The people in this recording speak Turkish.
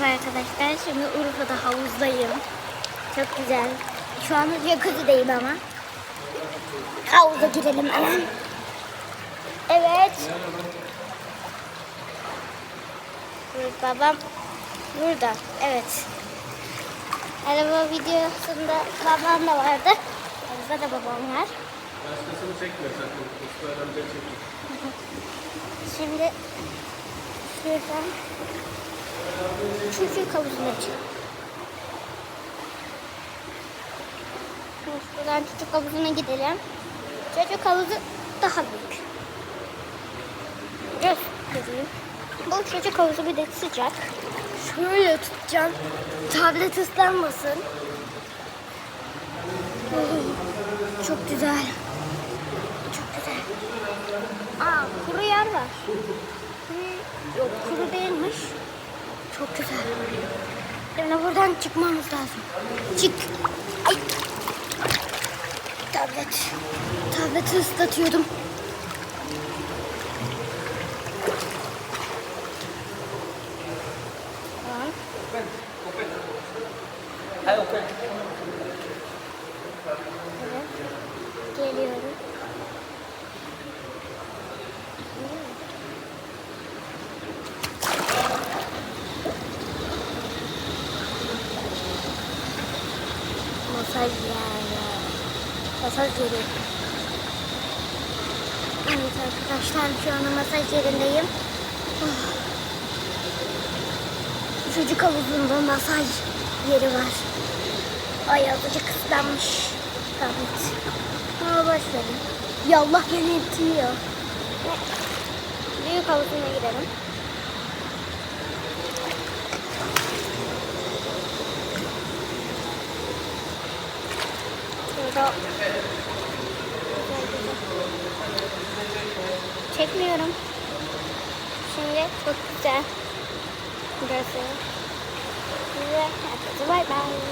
Merhaba arkadaşlar. Şimdi Urfa'da havuzdayım. Çok güzel. Şu an jacuzzi'deyim ama. Havuza girelim hemen. Evet. Bur- Babam burada. Evet. Araba videosunda babam da vardı. Havuzda da babam var. Başkasını çekme sakın. Şimdi şuradan çocuk havuzuna çık. Buradan çocuk havuzuna gidelim. Çocuk havuzu daha büyük. Göstereyim. Bu çocuk havuzu bir de sıcak. Şöyle tutacağım. Tablet ıslanmasın. Çok güzel. Çok güzel. Aa kuru yer var. Kuru, yok kuru değilmiş. Çok güzel. Şimdi buradan çıkmamız lazım. Çık. Ay. Tablet. Tableti ıslatıyordum. Tamam. Evet. Masaj yani. Masaj yeri. Evet arkadaşlar şu anda masaj yerindeyim. Oh. Çocuk havuzunda masaj yeri var. Ay azıcık ıslanmış. Tablet. Ama boş verin. Ya Allah itiliyor. Büyük havuzuna gidelim. Şurada Çekmiyorum. Şimdi çok güzel. Burası. Size herkese bay.